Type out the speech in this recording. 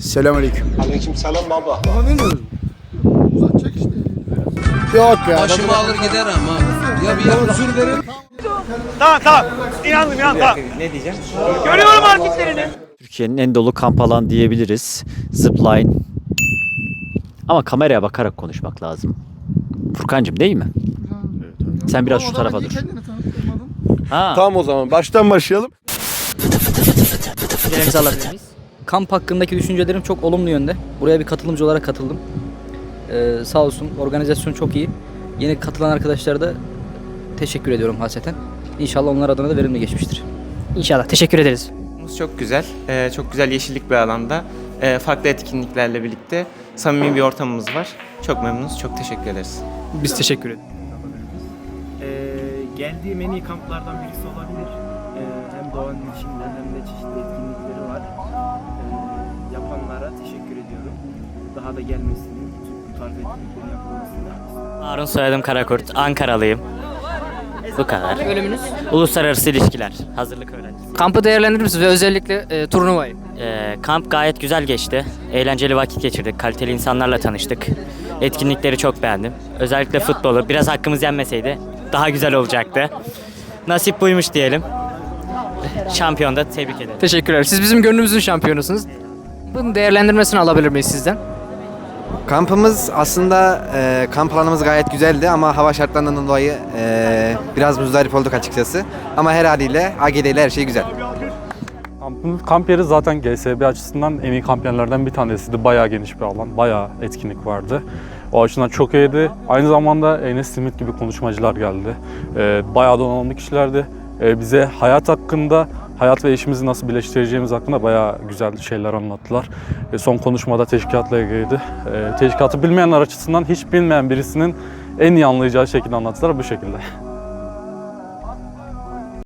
Selamünaleyküm. Aleykümselam baba. Yok ya. Başımı alır gider ama. Ya bir yer Türkiye'nin en dolu kamp alanı diyebiliriz. Zipline. Ama kameraya bakarak konuşmak lazım. Furkancığım değil mi? Sen biraz şu tarafa dur. Ha, Tamam o zaman baştan başlayalım. fikirlerinizi alabilir miyiz? Kamp hakkındaki düşüncelerim çok olumlu yönde. Buraya bir katılımcı olarak katıldım. Ee, sağ olsun organizasyon çok iyi. Yeni katılan arkadaşlara da teşekkür ediyorum hasreten. İnşallah onlar adına da verimli geçmiştir. İnşallah. Teşekkür ederiz. Çok güzel. Ee, çok güzel yeşillik bir alanda. Ee, farklı etkinliklerle birlikte samimi bir ortamımız var. Çok memnunuz. Çok teşekkür ederiz. Biz teşekkür ederiz. Ee, geldiğim en iyi kamplardan birisi olabilir. Ee, hem doğanın içinde hem de çeşitli etkinlikleri var. Ee, yapanlara teşekkür ediyorum. Daha da gelmesini, bu tarz etkinliklerin yapılmasını Harun soyadım Karakurt. Ankaralıyım. Bu kadar. Bölümünüz? Uluslararası ilişkiler. Hazırlık öğrencisi. Kampı değerlendirir misiniz ve özellikle e, turnuvayı? Ee, kamp gayet güzel geçti. Eğlenceli vakit geçirdik. Kaliteli insanlarla tanıştık. Etkinlikleri çok beğendim. Özellikle futbolu. Biraz hakkımız yenmeseydi daha güzel olacaktı. Nasip buymuş diyelim. Şampiyon da tebrik ederim. Teşekkürler. Siz bizim gönlümüzün şampiyonusunuz. Bunun değerlendirmesini alabilir miyiz sizden? Kampımız aslında e, kamp alanımız gayet güzeldi ama hava şartlarından dolayı e, biraz muzdarip olduk açıkçası. Ama her haliyle AGD ile her şey güzel. Kampımız, kamp yeri zaten GSB açısından en iyi kamp yerlerden bir tanesiydi. Bayağı geniş bir alan, bayağı etkinlik vardı. O açıdan çok iyiydi. Aynı zamanda Enes Simit gibi konuşmacılar geldi. Ee, bayağı donanımlı kişilerdi. Ee, bize hayat hakkında, hayat ve işimizi nasıl birleştireceğimiz hakkında bayağı güzel şeyler anlattılar. Ee, son konuşmada teşkilatla ilgiliydi. Ee, teşkilatı bilmeyenler açısından hiç bilmeyen birisinin en iyi anlayacağı şekilde anlattılar bu şekilde.